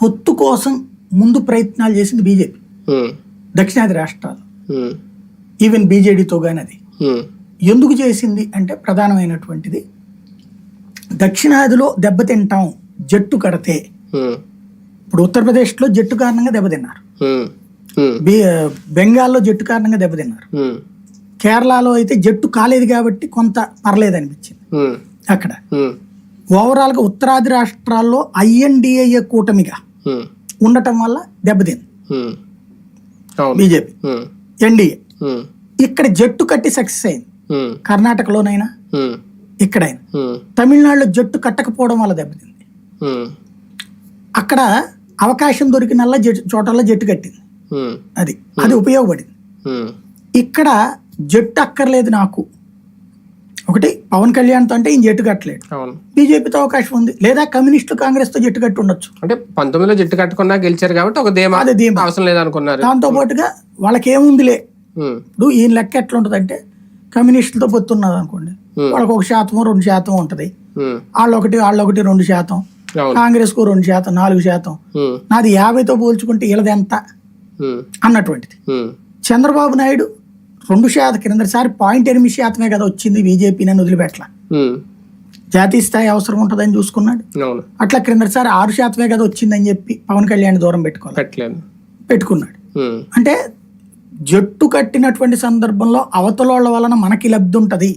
పొత్తు కోసం ముందు ప్రయత్నాలు చేసింది బీజేపీ. దక్షిణాది రాష్ట్రాలు. ఈవెన్ బీజేడీతో కానీ అది ఎందుకు చేసింది అంటే ప్రధానమైనటువంటిది దక్షిణాదిలో దెబ్బతింటాం జట్టు కడితే ఇప్పుడు ఉత్తరప్రదేశ్లో జట్టు కారణంగా దెబ్బతిన్నారు. బెంగాల్లో జట్టు కారణంగా దెబ్బతిన్నారు. కేరళలో అయితే జట్టు కాలేదు కాబట్టి కొంత పర్లేదు అనిపించింది అక్కడ. ఓవరాల్గా ఉత్తరాది రాష్ట్రాల్లో ఐఎన్డిఏ కూటమిగా ఉండటం వల్ల దెబ్బతింది. బీజేపీ. ఎన్డీఏ. ఇక్కడ జట్టు కట్టి సక్సెస్ అయింది. కర్ణాటకలోనైనా ఇక్కడైనా. తమిళనాడులో జట్టు కట్టకపోవడం వల్ల దెబ్బతింది. అక్కడ అవకాశం దొరికినల్లా జట్టు చోటల్లో జట్టు కట్టింది. అది. అది ఉపయోగపడింది. ఇక్కడ జట్టు అక్కర్లేదు నాకు. ఒకటి పవన్ కళ్యాణ్తో అంటే ఈయన జట్టు కట్టలేడు. అవును. బీజేపీతో అవకాశం ఉంది. లేదా కమ్యూనిస్టులు కాంగ్రెస్తో జట్టు కట్టి ఉండొచ్చు. అంటే పంతొమ్మిదిలో జట్టు కట్టుకున్నా గెలిచారు కాబట్టి ఒక ధీమా అదే ధీమా. అవసరం లేదనుకున్నారు. దాంతో పాటుగా వాళ్ళకి ఏముందిలే ఇప్పుడు ఈయన లెక్క ఎట్లా ఉంటుందంటే కమ్యూనిస్టులతో పొత్తున్నది అనుకోండి. వాళ్ళకి ఒక శాతం రెండు శాతం ఉంటుంది. వాళ్ళు ఒకటి వాళ్ళు ఒకటి రెండు శాతం. కాంగ్రెస్కు రెండు శాతం నాలుగు శాతం. నాది యాభైతో పోల్చుకుంటే వీళ్ళది ఎంత అన్నటువంటిది. చంద్రబాబు నాయుడు రెండు శాతం క్రిందసారి పాయింట్ ఎనిమిది శాతమే కదా వచ్చింది బీజేపీ నన్ను వదిలిపెట్టల. ఉమ్, జాతీయ స్థాయి అవసరం ఉంటుందని చూసుకున్నాడు. అట్లా క్రిందసారి ఆరు శాతమే కదా వచ్చిందని చెప్పి పవన్ కళ్యాణ్ దూరం పెట్టుకోవాలి పెట్టుకున్నాడు. అంటే జట్టు కట్టినటువంటి సందర్భంలో అవతలోళ్ళ వలన మనకి లబ్ధి ఉంటుంది.